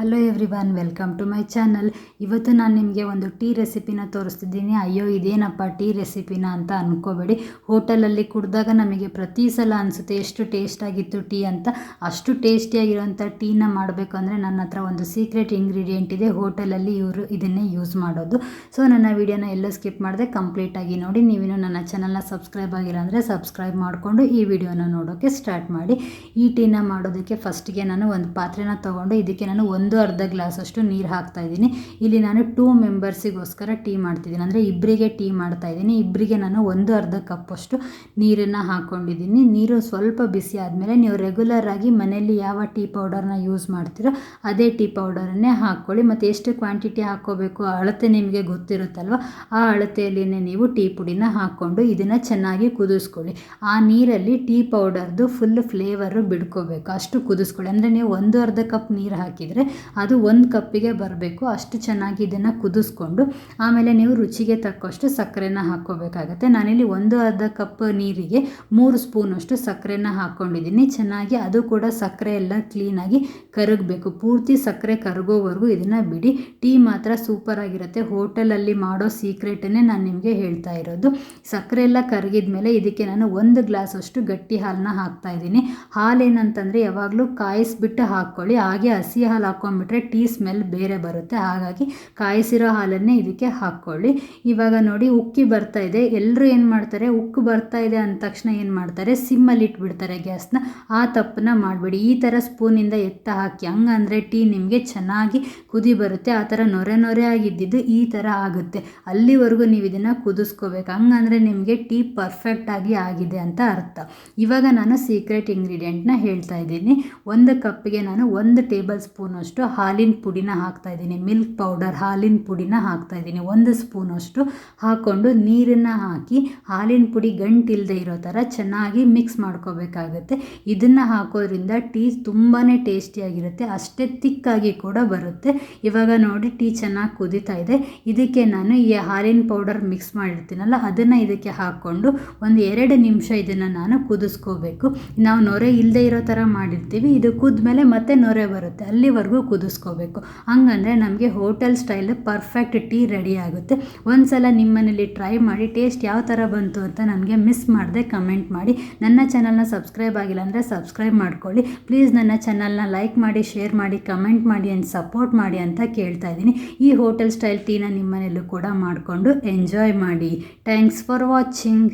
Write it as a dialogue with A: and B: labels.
A: Hello everyone welcome to my channel ಇವತ್ತು ನಾನು ನಿಮಗೆ ಒಂದು ಟೀ ರೆಸಿಪಿನ ತೋರಿಸ್ತಿದ್ದೀನಿ. ಅಯ್ಯೋ, ಇದೇನಪ್ಪ ಟೀ ರೆಸಿಪಿನ ಅಂತ ಅಂದ್ಕೋಬೇಡಿ ಹೋಟೆಲಲ್ಲಿ ಕುಡಿದಾಗ ನಮಗೆ ಪ್ರತಿ ಸಲ ಅನಿಸುತ್ತೆ ಎಷ್ಟು ಟೇಸ್ಟ್ ಆಗಿತ್ತು ಟೀ ಅಂತ. ಅಷ್ಟು ಟೇಸ್ಟಿಯಾಗಿರೋಂಥ ಟೀನ ಮಾಡಬೇಕು ಅಂದರೆ ನನ್ನ ಹತ್ರ ಒಂದು ಸೀಕ್ರೆಟ್ ಇಂಗ್ರೀಡಿಯೆಂಟ್ ಇದೆ. ಹೋಟೆಲಲ್ಲಿ ಇವರು ಇದನ್ನೇ ಯೂಸ್ ಮಾಡೋದು. ಸೊ ನನ್ನ ವಿಡಿಯೋನ ಎಲ್ಲ ಸ್ಕಿಪ್ ಮಾಡಿದೆ ಕಂಪ್ಲೀಟಾಗಿ ನೋಡಿ. ನೀವೇನು ನನ್ನ ಚಾನಲ್ನ ಸಬ್ಸ್ಕ್ರೈಬ್ ಆಗಿಲ್ಲ ಅಂದರೆ ಸಬ್ಸ್ಕ್ರೈಬ್ ಮಾಡಿಕೊಂಡು ಈ ವಿಡಿಯೋನ ನೋಡೋಕ್ಕೆ ಸ್ಟಾರ್ಟ್ ಮಾಡಿ. ಈ ಟೀನ ಮಾಡೋದಕ್ಕೆ ಫಸ್ಟಿಗೆ ನಾನು ಒಂದು ಪಾತ್ರೆನ ತೊಗೊಂಡು ಇದಕ್ಕೆ ನಾನು ಒಂದು ಅರ್ಧ ಗ್ಲಾಸಷ್ಟು ನೀರು ಹಾಕ್ತಾ ಇದ್ದೀನಿ. ಇಲ್ಲಿ ನಾನು ಟೂ ಮೆಂಬರ್ಸಿಗೋಸ್ಕರ ಟೀ ಮಾಡ್ತಿದ್ದೀನಿ. ಅಂದರೆ ಇಬ್ಬರಿಗೆ ಟೀ ಮಾಡ್ತಾ ಇದ್ದೀನಿ. ಇಬ್ಬರಿಗೆ ನಾನು ಒಂದು ಅರ್ಧ ಕಪ್ಪಷ್ಟು ನೀರನ್ನು ಹಾಕ್ಕೊಂಡಿದ್ದೀನಿ ನೀರು ಸ್ವಲ್ಪ ಬಿಸಿ ಆದಮೇಲೆ ನೀವು ರೆಗ್ಯುಲರ್ ಆಗಿ ಮನೆಯಲ್ಲಿ ಯಾವ ಟೀ ಪೌಡರ್ನ ಯೂಸ್ ಮಾಡ್ತೀರೋ ಅದೇ ಟೀ ಪೌಡರನ್ನೇ ಹಾಕ್ಕೊಳ್ಳಿ ಮತ್ತು ಎಷ್ಟು ಕ್ವಾಂಟಿಟಿ ಹಾಕ್ಕೋಬೇಕು ಅಳತೆ ನಿಮಗೆ ಗೊತ್ತಿರುತ್ತಲ್ವ? ಆ ಅಳತೆಯಲ್ಲಿನೇ ನೀವು ಟೀ ಪುಡಿನ ಹಾಕ್ಕೊಂಡು ಇದನ್ನು ಚೆನ್ನಾಗಿ ಕುದಿಸ್ಕೊಳ್ಳಿ. ಆ ನೀರಲ್ಲಿ ಟೀ ಪೌಡರ್ದು ಫುಲ್ ಫ್ಲೇವರು ಬಿಡ್ಕೋಬೇಕು. ಅಷ್ಟು ಕುದಿಸ್ಕೊಳ್ಳಿ. ಅಂದರೆ ನೀವು ಒಂದು ಅರ್ಧ ಕಪ್ ನೀರು ಹಾಕಿದರೆ ಅದು ಒಂದು ಕಪ್ಪಿಗೆ ಬರಬೇಕು. ಅಷ್ಟು ಚೆನ್ನಾಗಿ ಇದನ್ನು ಕುದಿಸ್ಕೊಂಡು ಆಮೇಲೆ ನೀವು ರುಚಿಗೆ ತಕ್ಕಷ್ಟು ಸಕ್ಕರೆನ ಹಾಕ್ಕೋಬೇಕಾಗತ್ತೆ. ನಾನಿಲ್ಲಿ ಒಂದು ಅರ್ಧ ಕಪ್ ನೀರಿಗೆ ಮೂರು ಸ್ಪೂನಷ್ಟು ಸಕ್ಕರೆನ ಹಾಕ್ಕೊಂಡಿದ್ದೀನಿ. ಚೆನ್ನಾಗಿ ಅದು ಕೂಡ ಸಕ್ಕರೆ ಎಲ್ಲ ಕ್ಲೀನಾಗಿ ಕರಗಬೇಕು. ಪೂರ್ತಿ ಸಕ್ಕರೆ ಕರಗೋವರೆಗೂ ಇದನ್ನು ಬಿಡಿ. ಟೀ ಮಾತ್ರ ಸೂಪರ್ ಆಗಿರುತ್ತೆ. ಹೋಟೆಲಲ್ಲಿ ಮಾಡೋ ಸೀಕ್ರೆಟನ್ನೇ ನಾನು ನಿಮಗೆ ಹೇಳ್ತಾ ಇರೋದು. ಸಕ್ಕರೆ ಎಲ್ಲ ಕರಗಿದ ಮೇಲೆ ಇದಕ್ಕೆ ನಾನು ಒಂದು ಗ್ಲಾಸಷ್ಟು ಗಟ್ಟಿ ಹಾಲನ್ನ ಹಾಕ್ತಾ ಇದ್ದೀನಿ. ಹಾಲೇನಂತಂದರೆ ಯಾವಾಗಲೂ ಕಾಯಿಸ್ಬಿಟ್ಟು ಹಾಕ್ಕೊಳ್ಳಿ. ಹಾಗೆ ಹಸಿ ಹಾಲು ಹಾಕ್ಕೊಂಡ್ಬಿಟ್ರೆ ಟೀ ಸ್ಮೆಲ್ ಬೇರೆ ಬರುತ್ತೆ. ಹಾಗಾಗಿ ಕಾಯಿಸಿರೋ ಹಾಲನ್ನೇ ಇದಕ್ಕೆ ಹಾಕ್ಕೊಳ್ಳಿ. ಇವಾಗ ನೋಡಿ ಉಕ್ಕಿ ಬರ್ತಾ ಇದೆ. ಎಲ್ಲರೂ ಏನು ಮಾಡ್ತಾರೆ? ಉಕ್ಕು ಬರ್ತಾ ಇದೆ ಅಂದ ತಕ್ಷಣ ಏನು ಮಾಡ್ತಾರೆ? ಸಿಮ್ಮಲ್ಲಿ ಇಟ್ಬಿಡ್ತಾರೆ ಗ್ಯಾಸ್ನ. ಆ ತಪ್ಪನ್ನ ಮಾಡಬೇಡಿ. ಈ ಥರ ಸ್ಪೂನಿಂದ ಎತ್ತ ಹಾಕಿ. ಹಂಗಂದರೆ ಟೀ ನಿಮಗೆ ಚೆನ್ನಾಗಿ ಕುದಿ ಬರುತ್ತೆ. ಆ ಥರ ನೊರೆ ನೊರೆ ಆಗಿದ್ದಿದ್ದು ಈ ಥರ ಆಗುತ್ತೆ. ಅಲ್ಲಿವರೆಗೂ ನೀವು ಇದನ್ನು ಕುದಿಸ್ಕೋಬೇಕು. ಹಂಗಂದರೆ ನಿಮಗೆ ಟೀ ಪರ್ಫೆಕ್ಟಾಗಿ ಆಗಿದೆ ಅಂತ ಅರ್ಥ. ಇವಾಗ ನಾನು ಸೀಕ್ರೆಟ್ ಇಂಗ್ರೀಡಿಯೆಂಟ್ನ ಹೇಳ್ತಾ ಇದ್ದೀನಿ. ಒಂದು ಕಪ್ಪಿಗೆ ನಾನು ಒಂದು ಟೇಬಲ್ ಸ್ಪೂನಷ್ಟು ಹಾಲಿನ ಪುಡಿನ ಹಾಕ್ತಾ ಇದ್ದೀನಿ. ಮಿಲ್ಕ್ ಪೌಡರ್ ಹಾಲಿನ ಪುಡಿನ ಹಾಕ್ತಾ ಇದ್ದೀನಿ. ಒಂದು ಸ್ಪೂನಷ್ಟು ಹಾಕ್ಕೊಂಡು ನೀರನ್ನು ಹಾಕಿ ಹಾಲಿನ ಪುಡಿ ಗಂಟಿಲ್ಲದೆ ಇರೋ ಥರ ಚೆನ್ನಾಗಿ ಮಿಕ್ಸ್ ಮಾಡ್ಕೋಬೇಕಾಗುತ್ತೆ. ಇದನ್ನು ಹಾಕೋದ್ರಿಂದ ಟೀ ತುಂಬಾ ಟೇಸ್ಟಿಯಾಗಿರುತ್ತೆ ಅಷ್ಟೇ ತಿಕ್ಕಾಗಿ ಕೂಡ ಬರುತ್ತೆ. ಇವಾಗ ನೋಡಿ ಟೀ ಚೆನ್ನಾಗಿ ಕುದೀತಾ ಇದೆ. ಇದಕ್ಕೆ ನಾನು ಈ ಹಾಲಿನ ಪೌಡರ್ ಮಿಕ್ಸ್ ಮಾಡಿರ್ತೀನಲ್ಲ, ಅದನ್ನು ಇದಕ್ಕೆ ಹಾಕ್ಕೊಂಡು ಒಂದು ಎರಡು ನಿಮಿಷ ಇದನ್ನು ನಾನು ಕುದಿಸ್ಕೋಬೇಕು. ನಾವು ನೊರೆ ಇಲ್ಲದೆ ಇರೋ ಥರ ಮಾಡಿರ್ತೀವಿ. ಇದು ಕುದ್ಮೇಲೆ ಮತ್ತೆ ನೊರೆ ಬರುತ್ತೆ. ಅಲ್ಲಿವರೆಗೂ ಕುದಿಸ್ಕೋಬೇಕು. ಹಂಗಂದರೆ ನಮಗೆ hotel style perfect tea ready ಆಗುತ್ತೆ. ಒಂದು ಸಲ ನಿಮ್ಮನೇಲಿ ಟ್ರೈ ಮಾಡಿ ಟೇಸ್ಟ್ ಯಾವ ಥರ ಬಂತು ಅಂತ ನನಗೆ ಮಿಸ್ ಮಾಡದೆ ಕಮೆಂಟ್ ಮಾಡಿ. ನನ್ನ ಚಾನಲ್ನ ಸಬ್ಸ್ಕ್ರೈಬ್ ಆಗಿಲ್ಲ ಅಂದರೆ ಸಬ್ಸ್ಕ್ರೈಬ್ ಮಾಡ್ಕೊಳ್ಳಿ. ಪ್ಲೀಸ್ ನನ್ನ ಚಾನಲ್ನ ಲೈಕ್ ಮಾಡಿ ಶೇರ್ ಮಾಡಿ ಕಮೆಂಟ್ ಮಾಡಿ ಆ್ಯಂಡ್ ಸಪೋರ್ಟ್ ಮಾಡಿ ಅಂತ ಕೇಳ್ತಾ ಇದ್ದೀನಿ. ಈ ಹೋಟೆಲ್ ಸ್ಟೈಲ್ ಟೀನ ನಿಮ್ಮನೇಲೂ ಕೂಡ ಮಾಡಿಕೊಂಡು ಎಂಜಾಯ್ ಮಾಡಿ. Thanks for watching